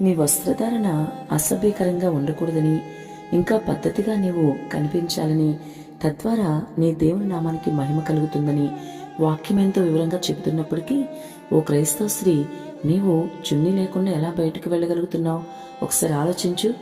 నీ వస్త్రధారణ అసభ్యకరంగా ఉండకూడదని ఇంకా పద్ధతిగా నీవు కనిపించాలని తద్వారా నీ దేవుని నామానికి మహిమ కలుగుతుందని వాక్యం ఎంతో వివరంగా చెబుతున్నప్పటికీ ఓ క్రైస్తవ స్త్రీ నీవు చున్నీ లేకుండా ఎలా బయటకు వెళ్ళగలుగుతున్నావు? ఒకసారి ఆలోచించు.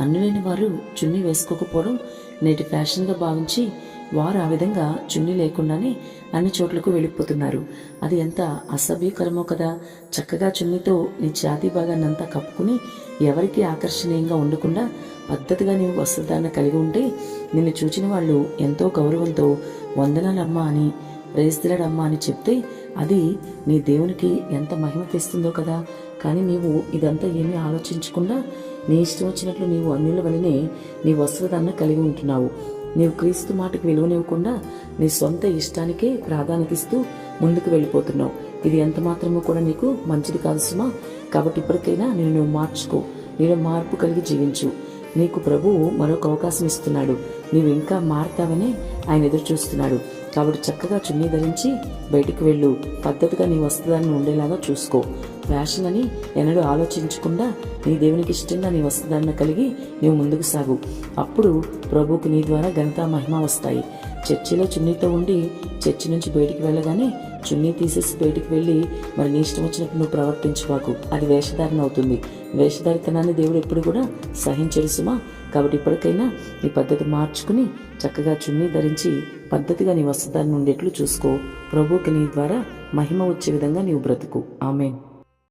అన్నులేని వారు చున్నీ వేసుకోకపోవడం నేటి ఫ్యాషన్గా భావించి వారు ఆ విధంగా చున్నీ లేకుండానే అన్ని చోట్లకు వెళ్ళిపోతున్నారు. అది ఎంత అసభ్యకరమో కదా. చక్కగా చున్నీతో నీ ఛాతీ భాగాన్నంతా కప్పుకుని ఎవరికి ఆకర్షణీయంగా ఉండకుండా పద్ధతిగా నీవు వస్త్రధారణ కలిగి ఉంటే నిన్ను చూచిన వాళ్ళు ఎంతో గౌరవంతో వందనాలమ్మా అని ప్రేస్తులడమ్మా అని చెప్తే అది నీ దేవునికి ఎంత మహిమ తెస్తుందో కదా. కానీ నీవు ఇదంతా ఏమీ ఆలోచించకుండా నీ ఇష్టం వచ్చినట్లు నీవు అన్యుల వలనే నీ వస్త్రధారణ కలిగి ఉంటున్నావు. నీవు క్రీస్తు మాటకు విలువనివ్వకుండా నీ సొంత ఇష్టానికే ప్రాధాన్యత ఇస్తూ ముందుకు వెళ్ళిపోతున్నావు. ఇది ఎంత మాత్రమూ కూడా నీకు మంచిది కాదు సుమా. కాబట్టి ఇప్పటికైనా నేను నువ్వు మార్చుకో. నేను మార్పు కలిగి జీవించు. నీకు ప్రభువు మరొక అవకాశం ఇస్తున్నాడు. నీవు ఇంకా మారతావని ఆయన ఎదురు చూస్తున్నాడు. కాబట్టి చక్కగా చున్నీ ధరించి బయటికి వెళ్ళు. పద్ధతిగా నీ వస్తుందాన్ని ఉండేలాగా చూసుకో. ఫ్యాషన్ అని ఎన్నడూ ఆలోచించకుండా నీ దేవునికి ఇష్టంగా నీ వస్త్రధారణ కలిగి నీవు ముందుకు సాగు. అప్పుడు ప్రభువుకు నీ ద్వారా ఘనత మహిమ వస్తాయి. చర్చిలో చున్నీతో ఉండి చర్చి నుంచి బయటికి వెళ్ళగానే చున్నీ తీసేసి బయటికి వెళ్ళి మరి నీ ఇష్టం వచ్చినట్టు నువ్వు ప్రవర్తించువాకు. అది వేషధారణ అవుతుంది. వేషధారితనాన్ని దేవుడు ఎప్పుడు కూడా సహించడు సుమా. కాబట్టి ఇప్పటికైనా నీ పద్ధతి మార్చుకుని చక్కగా చున్నీ ధరించి పద్ధతిగా నీ వస్త్రధారణ ఉండేట్లు చూసుకో. ప్రభువుకి నీ ద్వారా మహిమ వచ్చే విధంగా నీవు బ్రతుకు. ఆమెన్.